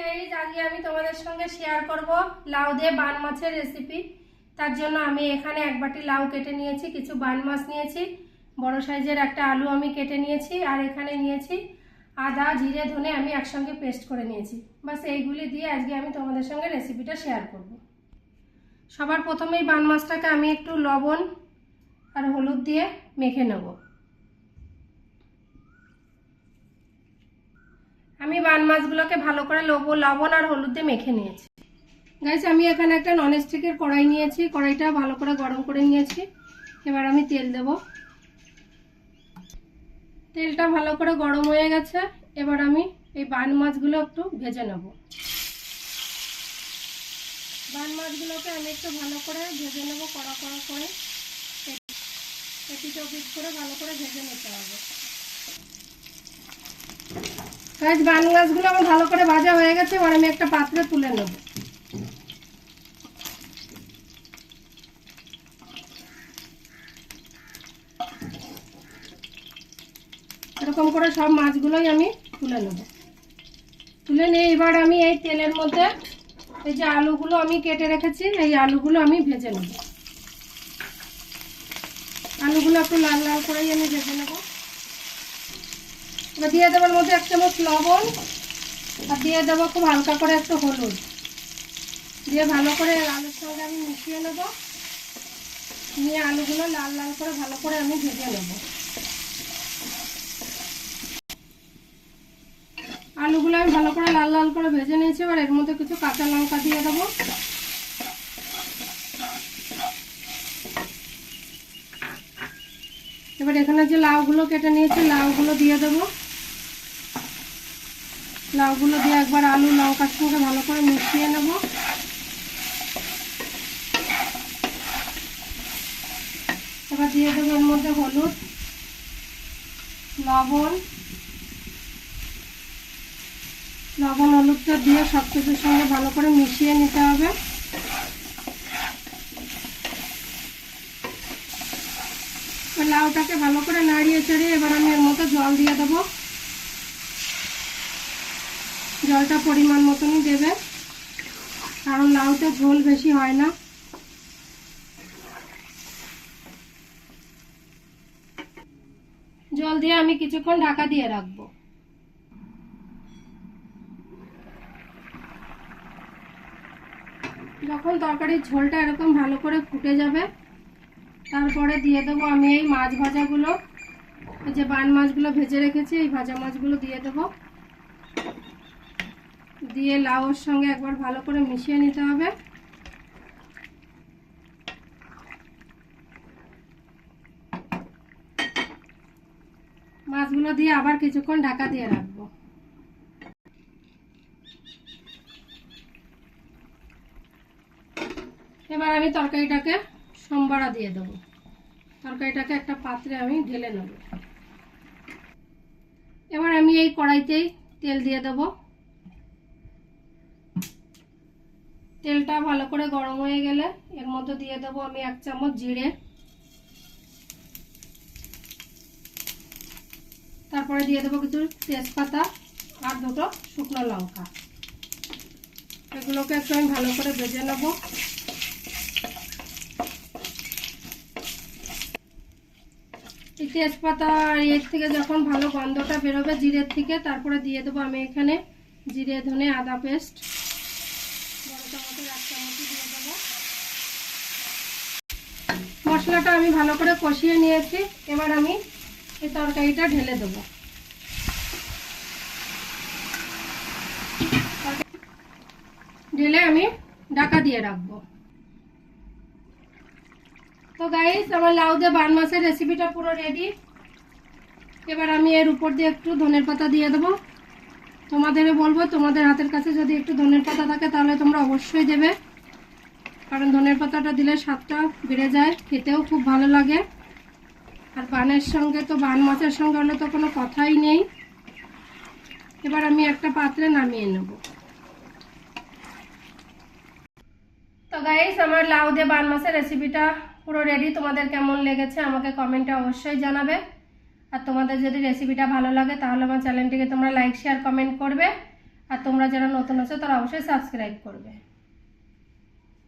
Guys আজকে আমি তোমাদের সঙ্গে শেয়ার করব লাউ দিয়ে বান মাছের রেসিপি তার জন্য আমি এখানে এক বাটি লাউ কেটে নিয়েছি, কিছু বান মাছ নিয়েছি। বড় সাইজের একটা আলু আমি কেটে নিয়েছি আর এখানে নিয়েছি আদা, জিরে, ধনে আমি একসঙ্গে পেস্ট করে নিয়েছি। বাস এইগুলি দিয়ে আজকে আমি তোমাদের সঙ্গে রেসিপিটা শেয়ার করব। সবার প্রথমেই বান মাছটাকে আমি একটু লবণ আর হলুদ দিয়ে মেখে নেব। আমি বান মাছগুলোকে ভালো করে লবো লবণ আর হলুদ দিয়ে মেখে নিয়েছি। গাইস আমি এখানে একটা ননস্টিকের কড়াই নিয়েছি। কড়াইটা ভালো করে গরম করে নিয়েছি। এবার আমি তেল দেব। তেলটা ভালো করে গরম হয়ে গেছে। এবার আমি এই বান মাছগুলো একটু ভেজে নেব। বান মাছগুলোকে আমি একটু ভালো করে ভেজে নেব কড়া কড়া করে। এপিট ওপিট করে ভালো করে ভেজে নিতে হবে। গাছ বান গাছগুলো আমার ভালো করে ভাজা হয়ে গেছে, এবার আমি একটা পাত্রে তুলে নেব। এরকম করে সব মাছগুলোই আমি তুলে নেব। তুলে নিয়ে এবার আমি এই তেলের মধ্যে এই যে আলুগুলো আমি কেটে রেখেছি, এই আলুগুলো আমি ভেজে নেব। আলুগুলো একটু লাল লাল করেই আমি ভেজে নেব। এবার দিয়ে দেবার মধ্যে এক চামচ লবণ আর দিয়ে দেবো খুব হালকা করে একটু হলুদ। দিয়ে ভালো করে আলুর সঙ্গে আমি মিশিয়ে নেব। নিয়ে আলুগুলো লাল লাল করে ভালো করে আমি ভেজে নেব। আলুগুলো আমি ভালো করে লাল লাল করে ভেজে নিয়েছি, এবার এর মধ্যে কিছু কাঁচা লঙ্কা দিয়ে দেবো। এবার এখানে যে লাউগুলো কেটে নিয়েছি, লাউগুলো দিয়ে দেবো। লাউগুলো দিয়ে একবার আলু লঙ্কার সঙ্গে ভালো করে মিশিয়ে নেব। এবার দিয়ে দেবো এর মধ্যে হলুদ, লবণ। লবণ, হলুদটা দিয়ে সব কিছুর সঙ্গে ভালো করে মিশিয়ে নিতে হবে। লাউটাকে ভালো করে নাড়িয়ে চড়িয়ে এবার আমি এর মতো জল দিয়ে দেবো। জলটা পরিমাণ মতনই দেবে। কারণ লাউতে ঝোল বেশি হয় না। জল দিয়ে আমি কিছুক্ষণ ঢাকা দিয়ে রাখব। যখন তরকারির ঝোলটা এরকম ভালো করে ফুটে যাবে, তারপরে দিয়ে দেবো আমি এই মাছ ভাজাগুলো। যে বান মাছগুলো ভেজে রেখেছি, এই ভাজা মাছগুলো দিয়ে দেবো। দিয়ে লাউর সঙ্গে একবার ভালো করে মিশিয়ে নিতে হবে। মাছগুলো দিয়ে আবার কিছুক্ষণ ঢাকা দিয়ে রাখব। এবার আমি তরকারিটাকে সোমবারা দিয়ে দেবো। তরকারিটাকে একটা পাত্রে আমি ঢেলে নেব। এবার আমি এই কড়াইতেই তেল দিয়ে দেব। তেলটা ভালো করে গরম হয়ে গেলে এর মধ্যে দিয়ে দেবো আমি এক চামচ জিরে। তারপরে দিয়ে দেবো কিছু তেজপাতা আর দুটো শুকনো লঙ্কা। এগুলোকে একটু আমি ভালো করে ভেজে নেব। এই তেজপাতা এর থেকে যখন ভালো গন্ধটা বেরোবে জিরের থেকে, তারপরে দিয়ে দেবো আমি এখানে জিরে, ধনে, আদা পেস্ট। মশলাটা আমি ভালো করে কষিয়ে নিয়েছি। এবার আমি এই তরকারিটা ঢেলে দেবো। ঢেলে আমি ঢাকা দিয়ে রাখব। তো গাইস আমার লাউ দিয়ে বান মাছের রেসিপিটা পুরো রেডি এবার আমি এর উপর দিয়ে একটু ধনের পাতা দিয়ে দেবো। তোমাদের বলব, তোমাদের হাতের কাছে যদি একটু ধনের পাতা থাকে, তাহলে তোমরা অবশ্যই দেবে। কারণ ধনের পাতাটা দিলে স্বাদটা বেড়ে যায়, খেতেও খুব ভালো লাগে। আর বানের সঙ্গে তো, বান মাছের সঙ্গে হলে তো কোনো কথাই নেই। এবার আমি একটা পাত্রে নামিয়ে নেব। তো গাইস আমার লাউ দিয়ে বান মাছের রেসিপিটা পুরো রেডি তোমাদের কেমন লেগেছে আমাকে কমেন্টে অবশ্যই জানাবে। আর তোমাদের যদি রেসিপিটা ভালো লাগে, তাহলে আমার চ্যানেলটিকে তোমরা লাইক শেয়ার কমেন্ট করবে। আর তোমরা যারা নতুন আছো, তারা অবশ্যই সাবস্ক্রাইব করবে।